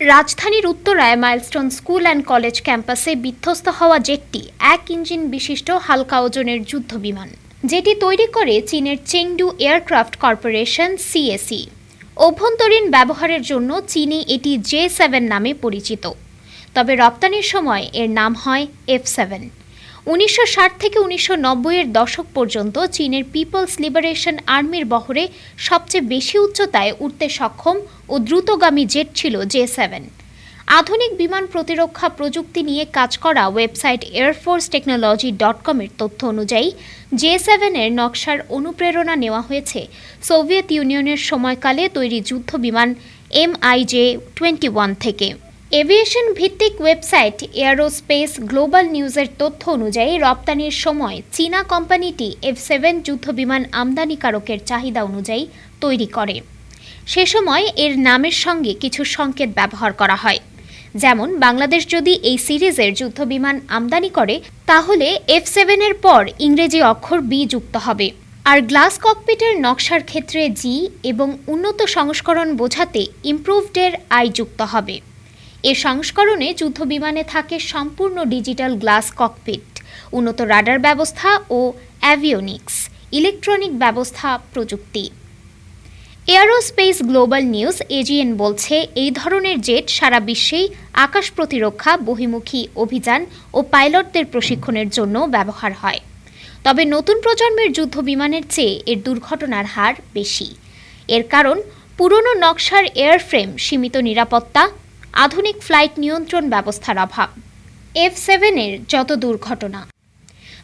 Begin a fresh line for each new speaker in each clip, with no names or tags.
রাজধানীর উত্তরায় milestone school and college ক্যাম্পাসে বিধ্বস্ত হওয়া জেটটি এক ইঞ্জিন বিশিষ্ট হালকা ওজনের যুদ্ধ বিমান যেটি তৈরি করে চীনের চেংডু এয়ারক্রাফট কর্পোরেশন সিএসি অভ্যন্তরীণ ব্যবহারের জন্য চীনে এটি জে সেভেন নামে পরিচিত। তবে রপ্তানির সময় এর নাম হয় এফ সেভেন। উনিশশো ষাট থেকে উনিশশো নব্বইয়ের দশক পর্যন্ত চীনের পিপলস লিবারেশন আর্মির বহরে সবচেয়ে বেশি উচ্চতায় উঠতে সক্ষম ও দ্রুতগামী জেট ছিল জে সেভেন। আধুনিক বিমান প্রতিরক্ষা প্রযুক্তি নিয়ে কাজ করা ওয়েবসাইট এয়ারফোর্স টেকনোলজি ডট কমের তথ্য অনুযায়ী জে সেভেনের নকশার অনুপ্রেরণা নেওয়া হয়েছে সোভিয়েত ইউনিয়নের সময়কালে তৈরি যুদ্ধ বিমান এমআইজে টোয়েন্টি ওয়ান থেকে। এভিয়েশন ভিত্তিক ওয়েবসাইট এয়ারোস্পেস গ্লোবাল নিউজের তথ্য অনুযায়ী রপ্তানির সময় চীনা কোম্পানিটি এফ সেভেন যুদ্ধবিমান আমদানিকারকের চাহিদা অনুযায়ী তৈরি করে। সে সময় এর নামের সঙ্গে কিছু সংকেত ব্যবহার করা হয়। যেমন, বাংলাদেশ যদি এই সিরিজের যুদ্ধবিমান আমদানি করে, তাহলে এফ সেভেনের পর ইংরেজি অক্ষর বি যুক্ত হবে। আর গ্লাস ককপিটের নকশার ক্ষেত্রে জি এবং উন্নত সংস্করণ বোঝাতে ইমপ্রুভডের আই যুক্ত হবে। এ সংস্করণে যুদ্ধবিমানে থাকে সম্পূর্ণ ডিজিটাল গ্লাস ককপিট, উন্নত রাডার ব্যবস্থা ও অ্যাভিওনিক্স ইলেকট্রনিক ব্যবস্থা প্রযুক্তি। এয়ারোস্পেস গ্লোবাল নিউজ, এজিএন বলছে, এই ধরনের জেট সারা বিশ্বেই আকাশ প্রতিরক্ষা বহিমুখী অভিযান ও পাইলটদের প্রশিক্ষণের জন্য ব্যবহার হয়। তবে নতুন প্রজন্মের যুদ্ধ বিমানের চেয়ে এর দুর্ঘটনার হার বেশি। এর কারণ, পুরনো নকশার এয়ারফ্রেম, সীমিত নিরাপত্তা আধুনিক ফ্লাইট নিয়ন্ত্রণ ব্যবস্থার অভাব। এফ সেভেনের যত দুর্ঘটনা।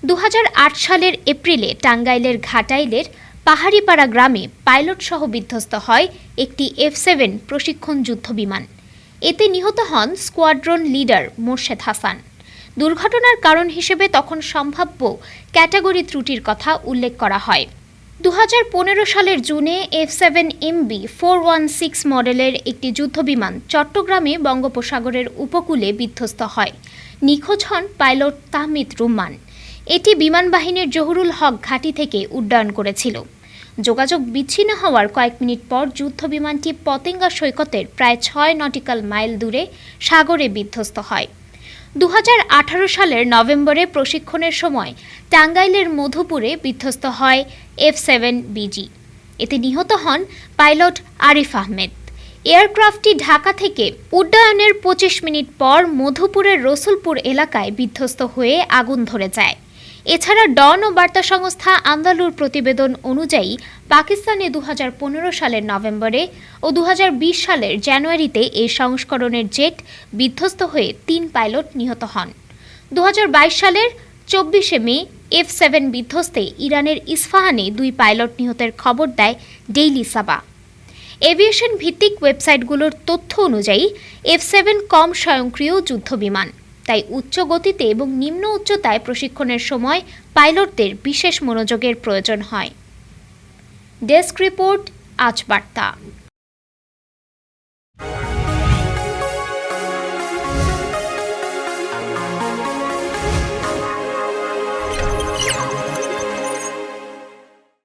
দু হাজার আট সালের এপ্রিলে টাঙ্গাইলের ঘাটাইলের পাহাড়িপাড়া গ্রামে পাইলট সহ বিধ্বস্ত হয় একটি এফ সেভেন প্রশিক্ষণ যুদ্ধ বিমান। এতে নিহত হন স্কোয়াড্রন লিডার মোর্শেদ হাসান। দুর্ঘটনার কারণ হিসেবে তখন সম্ভাব্য ক্যাটাগরি ত্রুটির কথা উল্লেখ করা হয়। দু হাজার পনেরো সালের জুনে F seven MB four one six মডেলের একটি যুদ্ধবিমান চট্টগ্রামে বঙ্গোপসাগরের উপকূলে বিধ্বস্ত হয়। নিখোঁজ হন পাইলট তাহমিদ রুম্মান। এটি বিমান বাহিনীর জহুরুল হক ঘাঁটি থেকে উড্ডয়ন করেছিল। যোগাযোগ বিচ্ছিন্ন হওয়ার কয়েক মিনিট পর যুদ্ধ বিমানটি পতেঙ্গা সৈকতের প্রায় ছয় নটিক্যাল মাইল দূরে সাগরে বিধ্বস্ত হয়। দু হাজার আঠারো সালের নভেম্বরে প্রশিক্ষণের সময় টাঙ্গাইলের মধুপুরে বিধ্বস্ত হয় এফ সেভেন বিজি। এতে নিহত হন পাইলট আরিফ আহমেদ। এয়ারক্রাফটটি ঢাকা থেকে উড্ডয়নের পঁচিশ মিনিট পর মধুপুরের রসুলপুর এলাকায় বিধ্বস্ত হয়ে আগুন ধরে যায়। এছাড়া ডন ও বার্তা সংস্থা আন্দালুর প্রতিবেদন অনুযায়ী পাকিস্তানে দু হাজার পনেরো সালের নভেম্বরে ও দু হাজার বিশ সালের জানুয়ারিতে এই সংস্করণের জেট বিধ্বস্ত হয়ে তিন পাইলট নিহত হন। দু হাজার বাইশ সালের চব্বিশে মে এফ সেভেন বিধ্বস্তে ইরানের ইস্ফাহানে দুই পাইলট নিহতের খবর দেয় ডেইলি সাবা। এভিয়েশন ভিত্তিক ওয়েবসাইটগুলোর তথ্য অনুযায়ী এফ সেভেন কম স্বয়ংক্রিয় যুদ্ধবিমান। তাই উচ্চ গতিতে এবং নিম্ন উচ্চতায় প্রশিক্ষণের সময় পাইলটদের বিশেষ মনোযোগের প্রয়োজন হয়। ডেস্ক রিপোর্ট, আজ বার্তা।